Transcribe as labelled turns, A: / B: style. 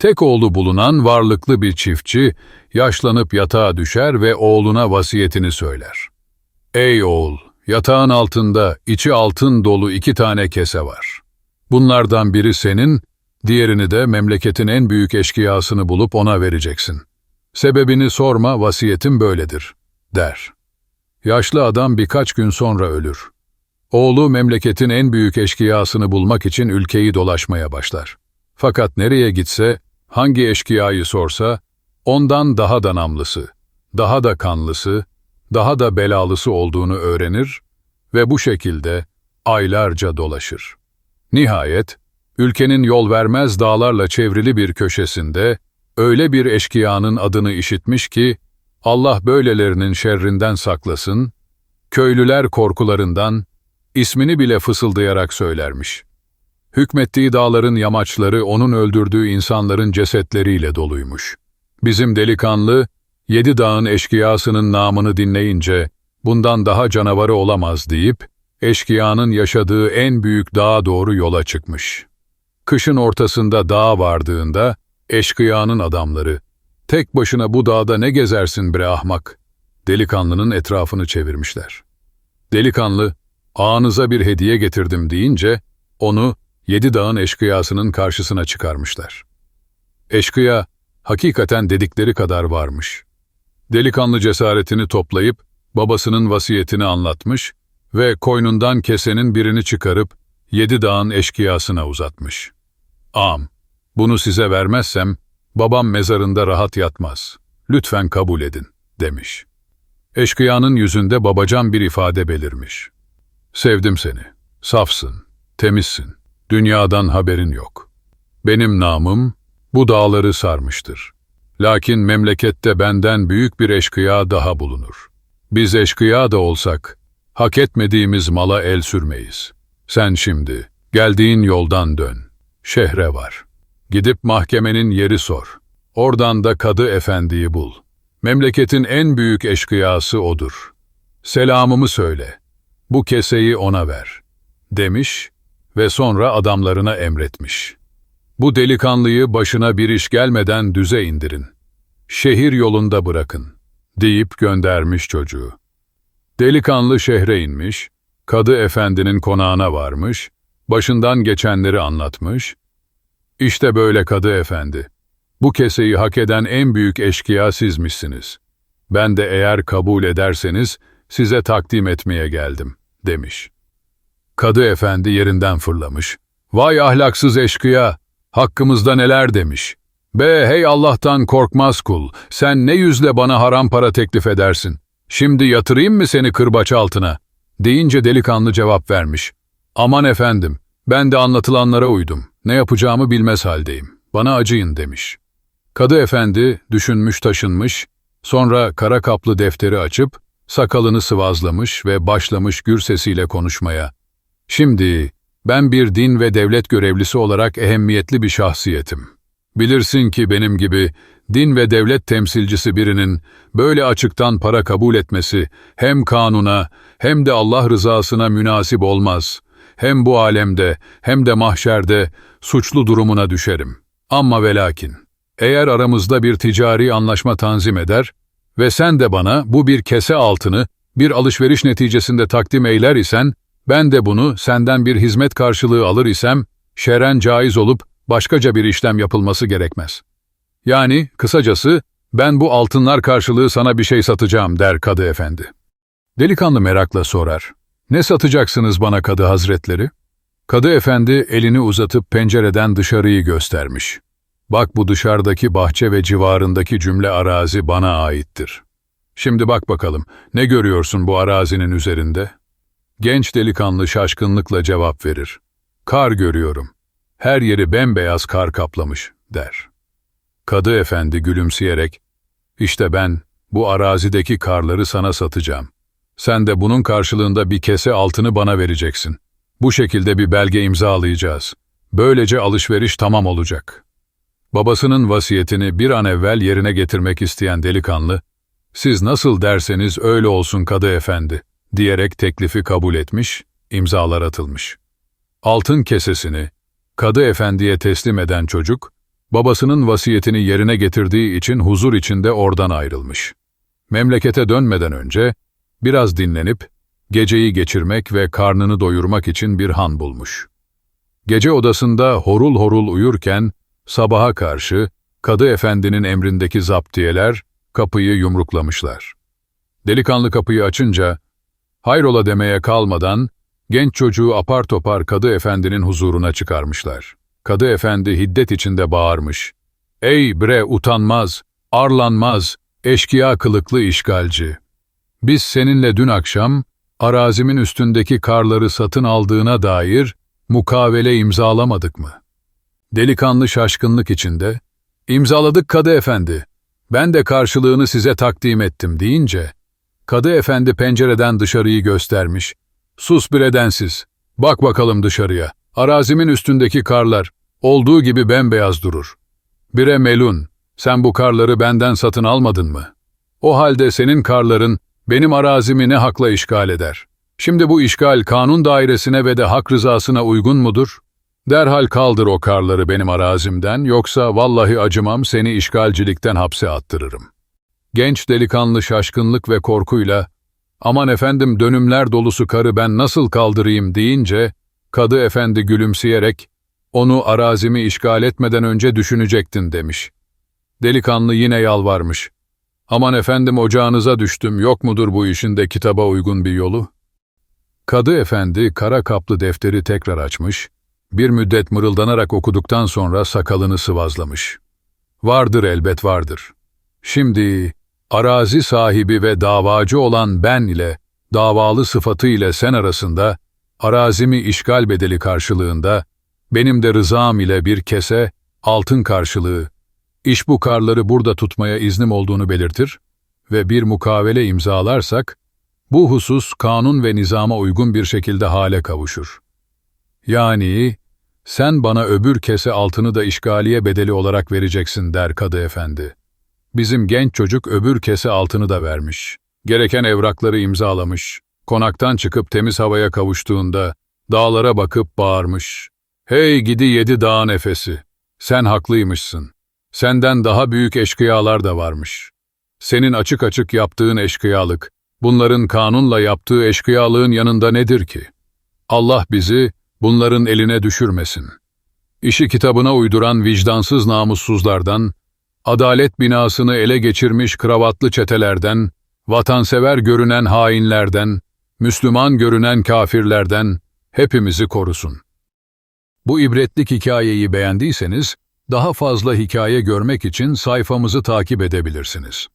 A: Tek oğlu bulunan varlıklı bir çiftçi, yaşlanıp yatağa düşer ve oğluna vasiyetini söyler. Ey oğul, yatağın altında içi altın dolu iki tane kese var. Bunlardan biri senin, diğerini de memleketin en büyük eşkıyasını bulup ona vereceksin. Sebebini sorma, vasiyetim böyledir, der. Yaşlı adam birkaç gün sonra ölür. Oğlu memleketin en büyük eşkıyasını bulmak için ülkeyi dolaşmaya başlar. Fakat nereye gitse, hangi eşkıyayı sorsa, ondan daha da namlısı, daha da kanlısı, daha da belalısı olduğunu öğrenir ve bu şekilde aylarca dolaşır. Nihayet, ülkenin yol vermez dağlarla çevrili bir köşesinde, öyle bir eşkıyanın adını işitmiş ki, Allah böylelerinin şerrinden saklasın, köylüler korkularından, ismini bile fısıldayarak söylermiş. Hükmettiği dağların yamaçları onun öldürdüğü insanların cesetleriyle doluymuş. Bizim delikanlı, yedi dağın eşkıyasının namını dinleyince, bundan daha canavarı olamaz deyip, eşkıyanın yaşadığı en büyük dağa doğru yola çıkmış. Kışın ortasında dağa vardığında, eşkıyanın adamları, ''Tek başına bu dağda ne gezersin bre ahmak?'' Delikanlının etrafını çevirmişler. Delikanlı, ''Ağanıza bir hediye getirdim.'' deyince, onu yedi dağın eşkıyasının karşısına çıkarmışlar. Eşkıya, hakikaten dedikleri kadar varmış. Delikanlı cesaretini toplayıp, babasının vasiyetini anlatmış ve koynundan kesenin birini çıkarıp, yedi dağın eşkıyasına uzatmış. Ağam, bunu size vermezsem, babam mezarında rahat yatmaz. Lütfen kabul edin, demiş. Eşkıyanın yüzünde babacan bir ifade belirmiş. Sevdim seni, safsın, temizsin, dünyadan haberin yok. Benim namım bu dağları sarmıştır. Lakin memlekette benden büyük bir eşkıya daha bulunur. Biz eşkıya da olsak, hak etmediğimiz mala el sürmeyiz. Sen şimdi, geldiğin yoldan dön. Şehre var. Gidip mahkemenin yeri sor. Oradan da kadı efendiyi bul. Memleketin en büyük eşkıyası odur. Selamımı söyle. Bu keseyi ona ver. Demiş ve sonra adamlarına emretmiş. Bu delikanlıyı başına bir iş gelmeden düze indirin. Şehir yolunda bırakın, deyip göndermiş çocuğu. Delikanlı şehre inmiş, kadı efendinin konağına varmış, başından geçenleri anlatmış. İşte böyle kadı efendi. Bu keseyi hak eden en büyük eşkıya sizmişsiniz. Ben de eğer kabul ederseniz size takdim etmeye geldim, demiş. Kadı efendi yerinden fırlamış. Vay ahlaksız eşkıya, hakkımızda neler demiş. Be hey Allah'tan korkmaz kul, sen ne yüzle bana haram para teklif edersin? Şimdi yatırayım mı seni kırbaç altına? Deyince delikanlı cevap vermiş. Aman efendim, ben de anlatılanlara uydum. Ne yapacağımı bilmez haldeyim. Bana acıyın demiş. Kadı efendi düşünmüş taşınmış, sonra kara kaplı defteri açıp, sakalını sıvazlamış ve başlamış gür sesiyle konuşmaya. Şimdi ben bir din ve devlet görevlisi olarak ehemmiyetli bir şahsiyetim. Bilirsin ki benim gibi din ve devlet temsilcisi birinin böyle açıktan para kabul etmesi hem kanuna hem de Allah rızasına münasip olmaz. Hem bu alemde hem de mahşerde suçlu durumuna düşerim. Ama ve lakin, eğer aramızda bir ticari anlaşma tanzim eder ve sen de bana bu bir kese altını bir alışveriş neticesinde takdim eyler isen, ben de bunu senden bir hizmet karşılığı alır isem, şeren caiz olup başkaca bir işlem yapılması gerekmez. Yani, kısacası, ben bu altınlar karşılığı sana bir şey satacağım der kadı efendi. Delikanlı merakla sorar. Ne satacaksınız bana kadı hazretleri? Kadı efendi elini uzatıp pencereden dışarıyı göstermiş. Bak bu dışarıdaki bahçe ve civarındaki cümle arazi bana aittir. Şimdi bak bakalım, ne görüyorsun bu arazinin üzerinde? Genç delikanlı şaşkınlıkla cevap verir. Kar görüyorum. Her yeri bembeyaz kar kaplamış, der. Kadı efendi gülümseyerek, işte ben bu arazideki karları sana satacağım. Sen de bunun karşılığında bir kese altını bana vereceksin. Bu şekilde bir belge imzalayacağız. Böylece alışveriş tamam olacak. Babasının vasiyetini bir an evvel yerine getirmek isteyen delikanlı, siz nasıl derseniz öyle olsun kadı efendi, diyerek teklifi kabul etmiş, imzalar atılmış. Altın kesesini, kadı efendiye teslim eden çocuk, babasının vasiyetini yerine getirdiği için huzur içinde oradan ayrılmış. Memlekete dönmeden önce biraz dinlenip geceyi geçirmek ve karnını doyurmak için bir han bulmuş. Gece odasında horul horul uyurken sabaha karşı Kadı Efendi'nin emrindeki zaptiyeler kapıyı yumruklamışlar. Delikanlı kapıyı açınca hayrola demeye kalmadan genç çocuğu apar topar Kadı Efendi'nin huzuruna çıkarmışlar. Kadı Efendi hiddet içinde bağırmış. Ey bre utanmaz, arlanmaz, eşkıya kılıklı işgalci! Biz seninle dün akşam arazimin üstündeki karları satın aldığına dair mukavele imzalamadık mı? Delikanlı şaşkınlık içinde, imzaladık Kadı Efendi, ben de karşılığını size takdim ettim deyince, Kadı Efendi pencereden dışarıyı göstermiş, sus bir edensiz, bak bakalım dışarıya, arazimin üstündeki karlar, olduğu gibi bembeyaz durur. Bire melun, sen bu karları benden satın almadın mı? O halde senin karların benim arazimi ne hakla işgal eder? Şimdi bu işgal kanun dairesine ve de hak rızasına uygun mudur? Derhal kaldır o karları benim arazimden, yoksa vallahi acımam seni işgalcilikten hapse attırırım. Genç delikanlı şaşkınlık ve korkuyla, aman efendim dönümler dolusu karı ben nasıl kaldırayım deyince, kadı efendi gülümseyerek, onu arazimi işgal etmeden önce düşünecektin demiş. Delikanlı yine yalvarmış. Aman efendim ocağınıza düştüm, yok mudur bu işin de kitaba uygun bir yolu? Kadı efendi kara kaplı defteri tekrar açmış, bir müddet mırıldanarak okuduktan sonra sakalını sıvazlamış. Vardır elbet vardır. Şimdi arazi sahibi ve davacı olan ben ile davalı sıfatı ile sen arasında arazimi işgal bedeli karşılığında benim de rızam ile bir kese altın karşılığı iş bu karları burada tutmaya iznim olduğunu belirtir ve bir mukavele imzalarsak bu husus kanun ve nizama uygun bir şekilde hale kavuşur. Yani sen bana öbür kese altını da işgaliye bedeli olarak vereceksin der kadı efendi. Bizim genç çocuk öbür kese altını da vermiş. Gereken evrakları imzalamış. Konaktan çıkıp temiz havaya kavuştuğunda dağlara bakıp bağırmış. Hey gidi yedi dağ nefesi! Sen haklıymışsın. Senden daha büyük eşkıyalar da varmış. Senin açık açık yaptığın eşkıyalık, bunların kanunla yaptığı eşkıyalığın yanında nedir ki? Allah bizi bunların eline düşürmesin. İşi kitabına uyduran vicdansız namussuzlardan, adalet binasını ele geçirmiş kravatlı çetelerden, vatansever görünen hainlerden, Müslüman görünen kafirlerden hepimizi korusun. Bu ibretlik hikayeyi beğendiyseniz, daha fazla hikaye görmek için sayfamızı takip edebilirsiniz.